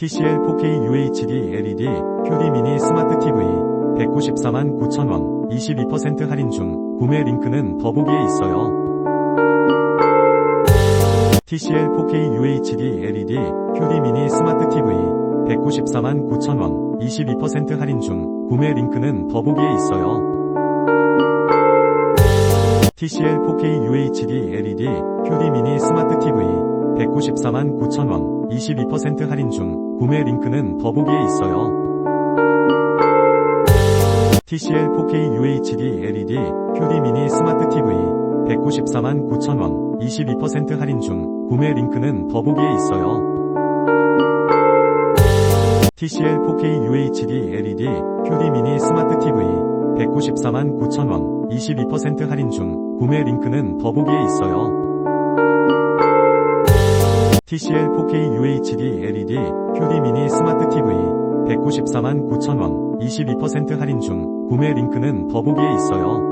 TCL 4K UHD LED QD 미니 스마트 TV 194만 9천원 22% 할인 중 구매 링크는 더보기에 있어요. TCL 4K UHD LED QD 미니 스마트 TV 194만 9천원 22% 할인 중 구매 링크는 더보기에 있어요. TCL 4K UHD LED QD 미니 스마트 TV 194만 9천원 22% 할인 중 구매 링크는 더보기에 있어요. TCL 4K UHD LED QD 미니 스마트 TV 194만 9천원 22% 할인 중 구매 링크는 더보기에 있어요. TCL 4K UHD LED QD 미니 스마트 TV 194만 9천원 22% 할인 중 구매 링크는 더보기에 있어요. TCL 4K UHD LED QD 미니 스마트 TV 194만 9천원 22% 할인 중 구매 링크는 더보기에 있어요.